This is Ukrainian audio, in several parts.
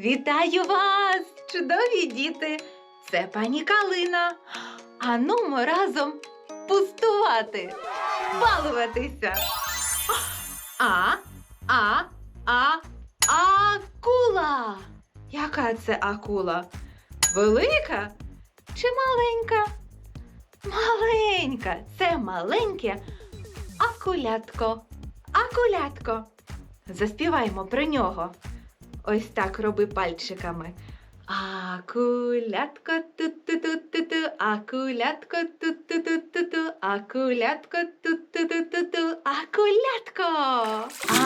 Вітаю вас, чудові діти! Це пані Калина. Анумо разом пустувати, балуватися. А, а, а, акула. Яка це акула? Велика чи маленька? Маленька, це маленьке акулятко. Акулятко. Заспіваємо про нього. Ось так роби пальчиками. Акулятко ту-ту-ту-ту-ту, акулятко ту-ту-ту-ту-ту, акулятко ту-ту-ту-ту-ту, акулятко.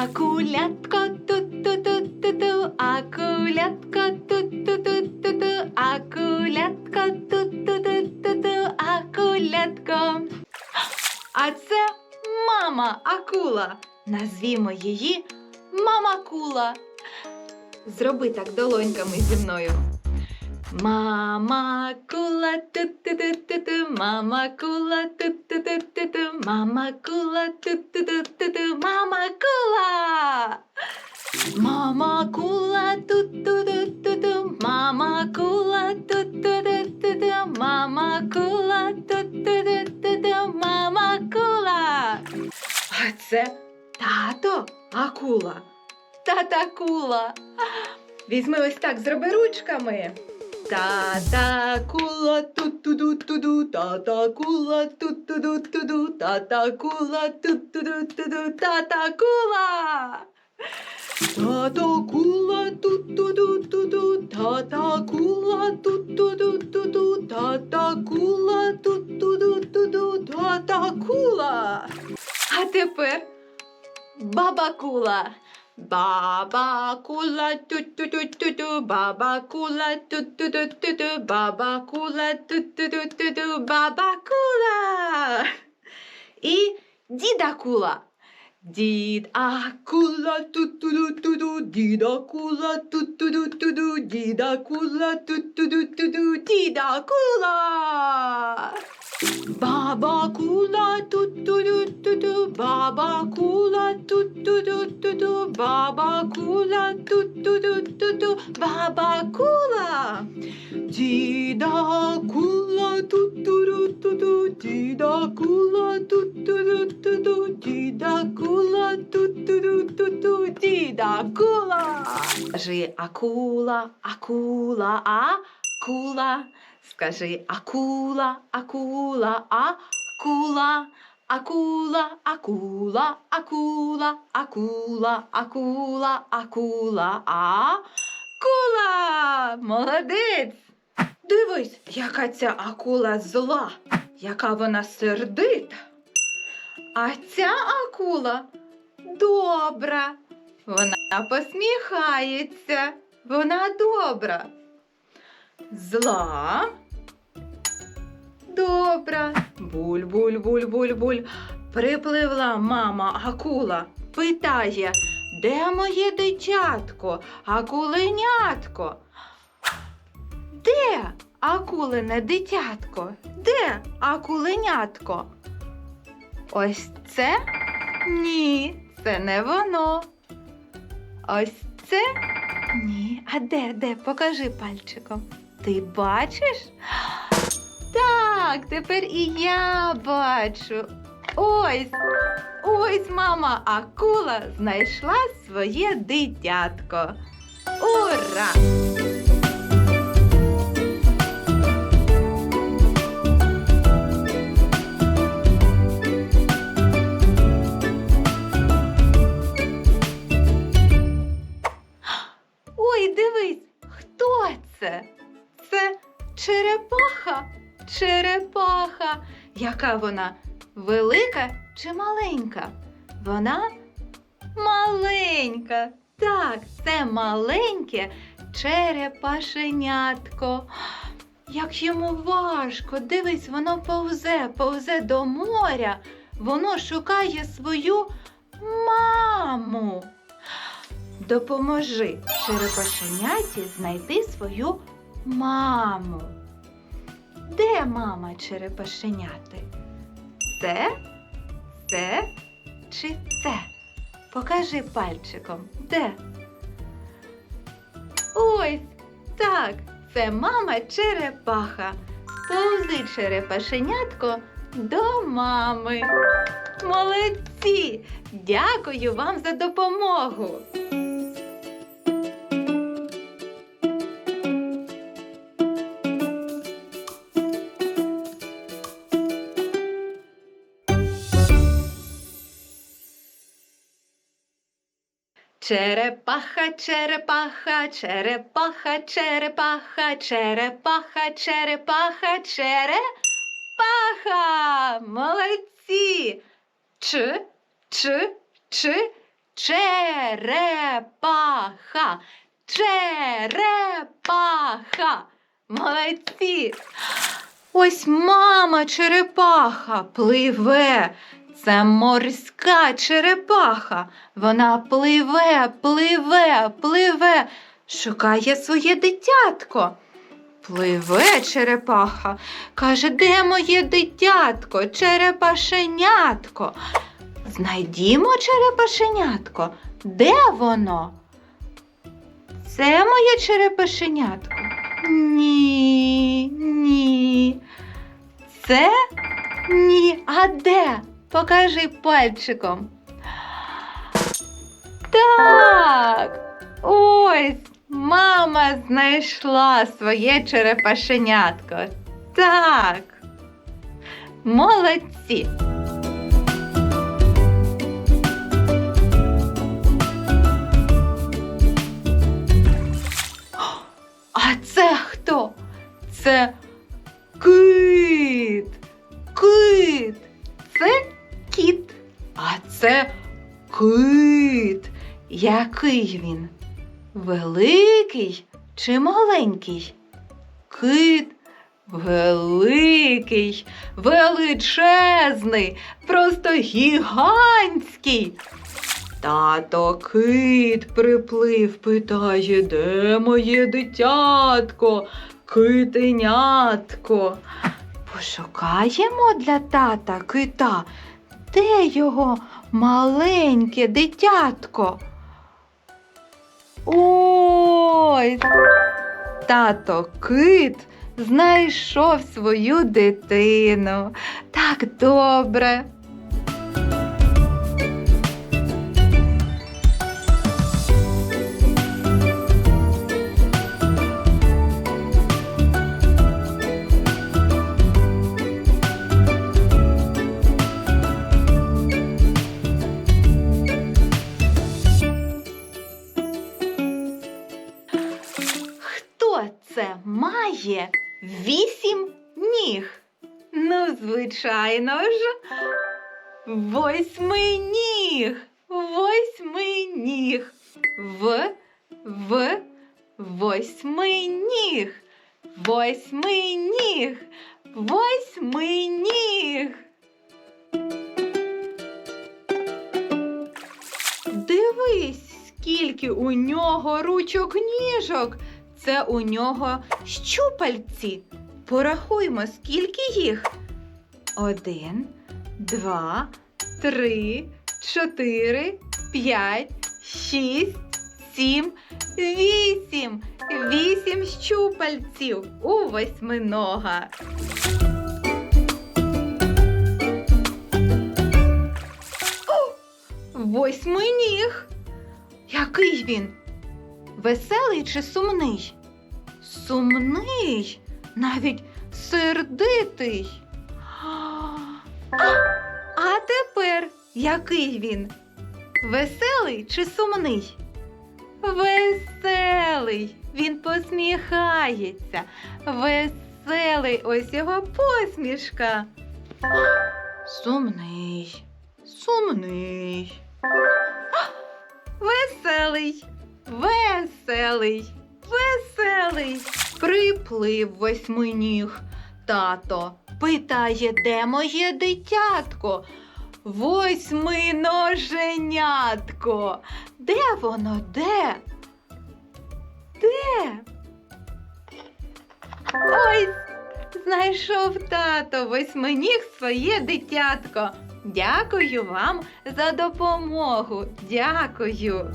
Акулятко ту-ту-ту-ту-ту, акулятко ту-ту-ту-ту-ту, акулятко ту-ту-ту-ту-ту, акулятко. А це мама акула. Назвімо її Мама Кула. Зроби так долоньками зі мною. Мама кула ту-ту-ту-ту-ту, мама кула ту-ту-ту-ту-ту, мама кула ту-ту-ту-ту-ту, мама кула. Мама кула ту-ту-ту-ту-ту, мама кула ту-ту-ту-ту-ту, мама кула ту-ту-ту-ту-ту, мама кула. А це тато акула. Тата кула. Візьми ось так, зроби ручками. Тата кула ту-ту-ду-ту-ду, тата кула ту-ту-ду-ту-ду, тата кула ту-ту-ду-ту-ду, тата кула. Ту-ту-ду-ту-ду, тата кула тата кула тата кула. А тепер баба кула. Баба кула ту-ту-ту-ту-ту, баба кула ту-ту-ту-ту-ту, баба кула ту-ту-ту-ту-ту, баба кула. І діда кула. Did a kula tu tu du tu du did a kula tu tu du tu du did a kula tu tu du tu du did a kula Baba kula tu tu du tu du baba kula tu tu du tu du baba kula tu tu du tu du baba kula Did a kula tu tu du tu du did a kula tu tu du tu du did a діда кула. Скажи акула, акула, кула. Скажи акула, акула, акула. Акула, акула, акула, акула, акула, акула, акула. Молодець. Дивись, яка ця акула зла, яка вона сердита. А ця акула добра. Вона посміхається. Вона добра. Зла. Добра. Буль-буль-буль-буль-буль. Припливла мама акула, питає, де моє дитятко, акуленятко? Де акулине дитятко? Де акуленятко? Ось це? Ні, це не воно. Ось це? Ні. А де, де? Покажи пальчиком. Ти бачиш? Так, тепер і я бачу. Ось, ось мама акула знайшла своє дитятко. Ура! Черепаха. Яка вона? Велика чи маленька? Вона маленька. Так, це маленьке черепашенятко. Як йому важко, дивись, воно повзе, повзе до моря. Воно шукає свою маму. Допоможи черепашеняті знайти свою маму. Де мама черепашеняти? Це, це чи це? Покажи пальчиком. Де? Ось так, це мама черепаха. Повзи черепашенятко до мами. Молодці! Дякую вам за допомогу. Черепаха, черепаха, черепаха, черепаха, черепаха, черепаха, черепаха. Молодці. Ч, ч, ч, черепаха. Черепаха. Молодці. Ось мама черепаха пливе. Це морська черепаха. Вона пливе, пливе, пливе, шукає своє дитятко. Пливе черепаха, каже, де моє дитятко, черепашенятко. Знайдімо черепашенятко. Де воно? Це моє черепашенятко? Ні, ні. Це ні. А де? Покажи пальчиком. Так. Ось мама знайшла своє черепашенятко. Так. Молодці. А це хто? Це кит. Це кит. Який він? Великий чи маленький? Кит великий, величезний, просто гігантський. Тато кит приплив, питає, де моє дитятко, китенятко. Пошукаємо для тата кита, де його маленьке дитятко. Ой, тато кит знайшов свою дитину. Так добре. Звичайно ж, восьминіг. Восьминіг. В, в, восьминіг. Восьминіг. Восьминіг. Дивись, скільки у нього ручок ніжок. Це у нього щупальці. Порахуймо, скільки їх. Один, два, три, чотири, п'ять, шість, сім, вісім. Вісім щупальців у восьминога. О, восьминіг. Який він? Веселий чи сумний? Сумний, навіть сердитий. А, тепер який він? Веселий чи сумний? Веселий. Він посміхається. Веселий ось його посмішка. Сумний, сумний. Веселий. Веселий, веселий. Приплив восьминіг. Тато питає, де моє дитятко? Восьминоженятко. Де воно? Де? Де? Ось знайшов тато восьминіг своє дитятко. Дякую вам за допомогу. Дякую.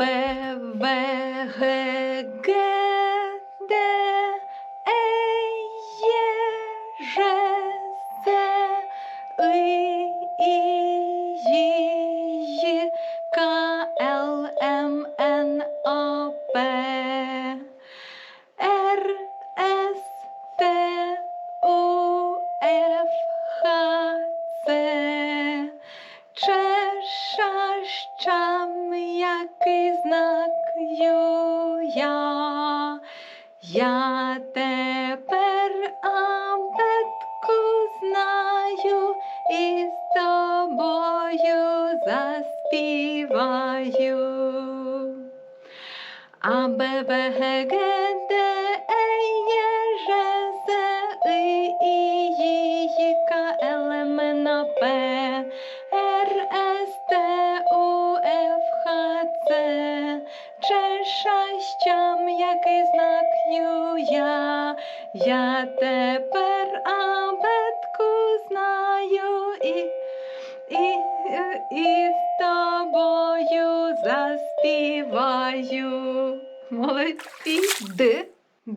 Б, В, Г,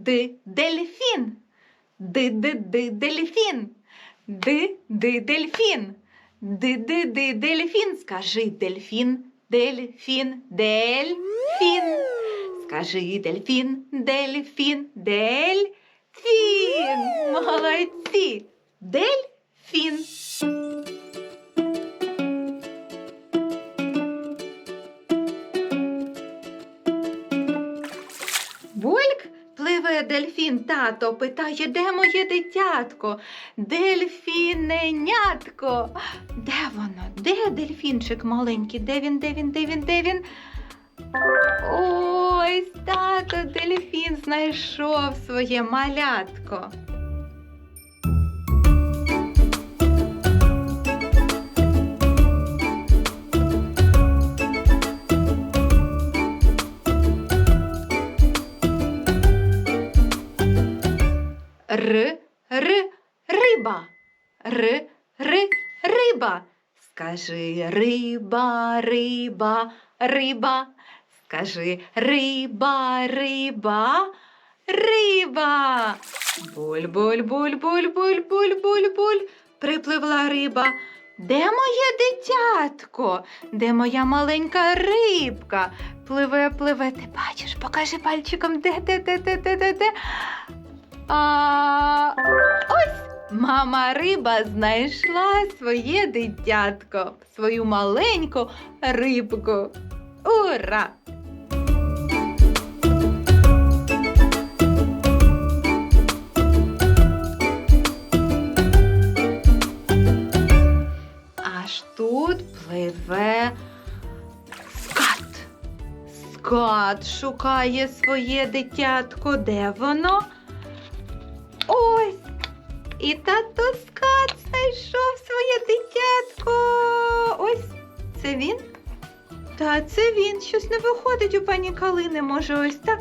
д, дельфін. Д, д, д, дельфін. Д, д, дельфін. Д, д, д, дельфін. Скажи дельфін, дельфін, дельфін. Скажи дельфін, дельфін, дельфін. Молодці. Дельфін. Дельфін, тато питає, де моє дитятко? Дельфіненятко. Де воно? Де дельфінчик маленький? Де він, де він, де він, де він? Ось тато дельфін знайшов своє малятко. Р, риба. Р, р, риба. Скажи риба, риба, риба. Скажи риба, риба, риба. Буль, буль, буль, буль, буль, буль, буль, буль. Припливла риба. Де моє дитятко? Де моя маленька рибка? Пливе, пливе. Ти бачиш, покажи пальчиком, де, де, де, де, де, де, де. А ось мама риба знайшла своє дитятко, свою маленьку рибку. Ура! Аж тут пливе скат. Скат шукає своє дитятко. Де воно? Ось. І тато скат знайшов своє дитятко. Ось це він? Та це він. Щось не виходить у пані Калини. Може, ось так?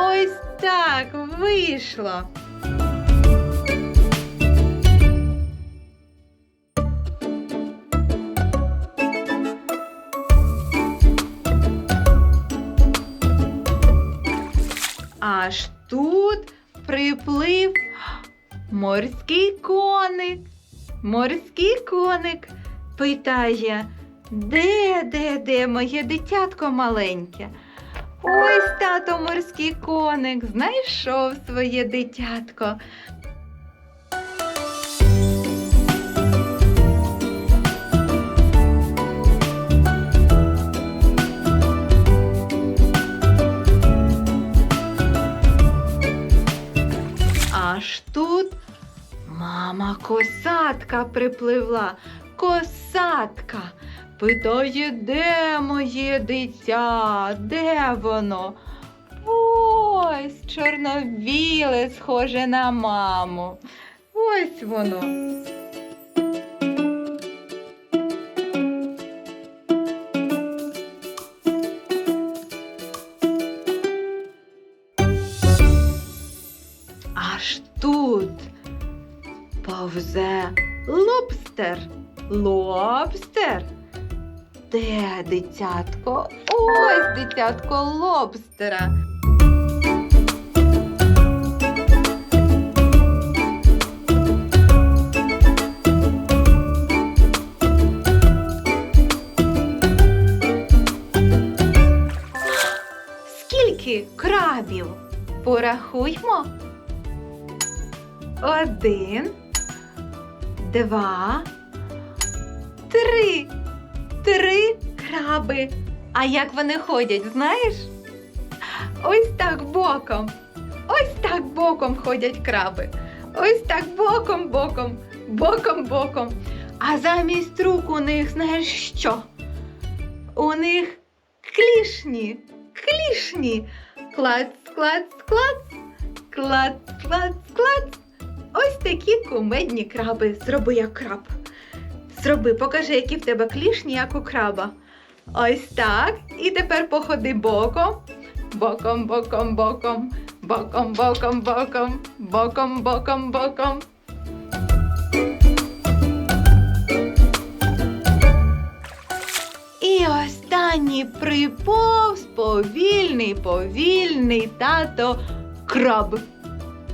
Ось так вийшло. Морський коник питає, де, де, де моє дитятко маленьке? Ось тато морський коник знайшов своє дитятко. Аж тут мама косатка припливла. Косатка питає, де моє дитя? Де воно? Ось чорновіле, схоже на маму. Ось воно. Аж тут повзе лобстер. Лобстер. Де дитятко? Ось дитятко лобстера. Скільки крабів? Порахуймо. Один, два, три. Три краби. А як вони ходять, знаєш? Ось так боком. Ось так боком ходять краби. Ось так боком, боком, боком, боком. А замість рук у них знаєш що? У них клішні, клішні. Клац, клац, клац, клац, клац, клац. Ось такі кумедні краби. Зроби як краб. Зроби, покажи, які в тебе клішні, як у краба. Ось так. І тепер походи боком. Боком, боком, боком. Боком, боком, боком. Боком, боком, боком. І останній приповз повільний, повільний тато краб.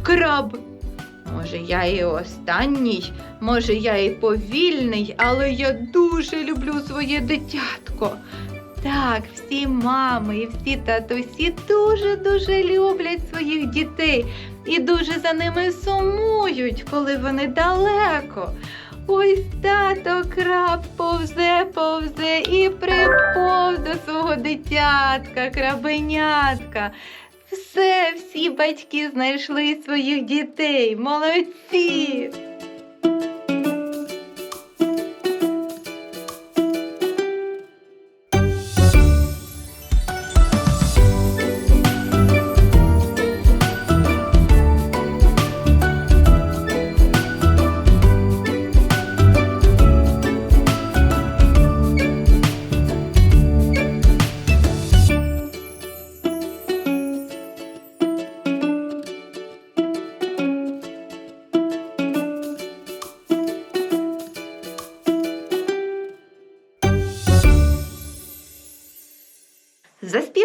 Краб. Може, я і останній, може, я і повільний, але я дуже люблю своє дитятко. Так, всі мами і всі татусі дуже-дуже люблять своїх дітей і дуже за ними сумують, коли вони далеко. Ось тато краб повзе, повзе і приповз до свого дитятка, крабенятка. Все, всі батьки знайшли своїх дітей. Молодці!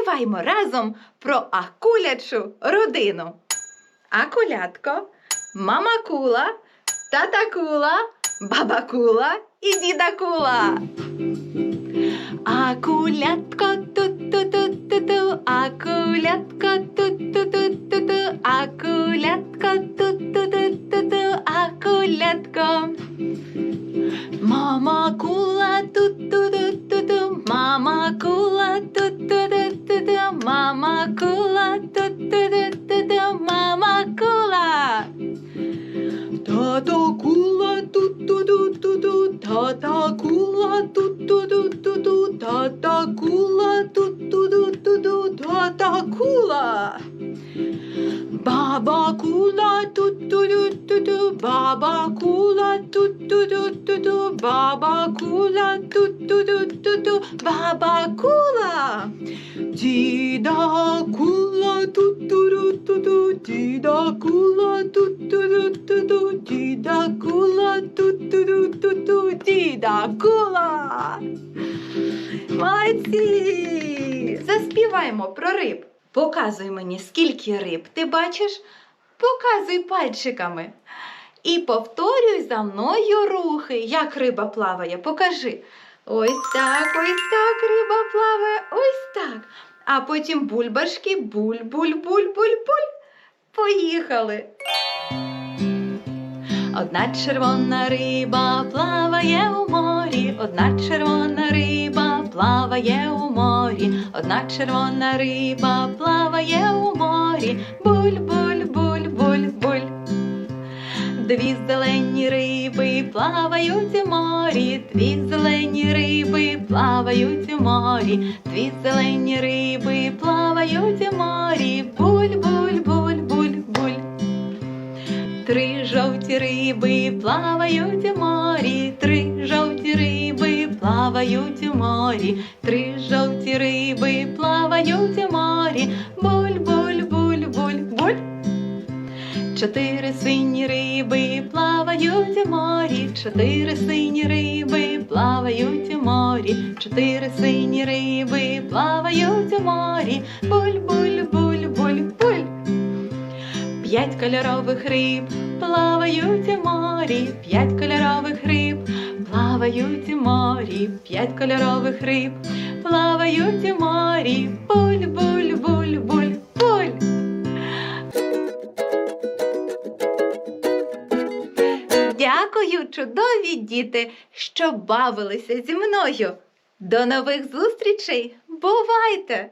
Заспіваймо разом про акулячу родину. Акулятко, мама кула, тата кула, баба кула і діда кула. Акулятко ту-ту-ту-ту-ту, акулятко ту-ту-ту-ту-ту, акулятко ту-ту-ту-ту-ту, акулятко. Мама кула ту-ту-ту-ту-ту, ту-ту-ту-ту-ту, діда кула ту-ту-ту-ту-ту, діда кула. Молодці! Заспіваємо про риб. Показуй мені, скільки риб ти бачиш. Показуй пальчиками. І повторюй за мною рухи, як риба плаває. Покажи. Ось так, ось так риба плаває, ось так. А потім бульбашки, буль, буль, буль, буль, буль. Поїхали. Одна червона риба плаває у морі, одна червона риба плаває у морі, одна червона риба плаває у морі, буль, буль, буль, буль, буль. Дві зелені риби плавають у морі, дві зелені риби плавають у морі, дві зелені риби плавають у морі, буль, Три жовті риби плавають у морі, три жовті риби плавають у морі, три жовті риби плавають у морі, буль, буль, буль, буль, буль. Чотири сині риби плавають у морі, чотири сині риби плавають у морі, чотири сині риби плавають у морі, буль, буль, буль. П'ять кольорових риб плавають у морі, п'ять кольорових риб плавають у морі, п'ять кольорових риб плавають у морі, буль, буль, буль, буль. Дякую, чудові діти, що бавилися зі мною. До нових зустрічей! Бувайте!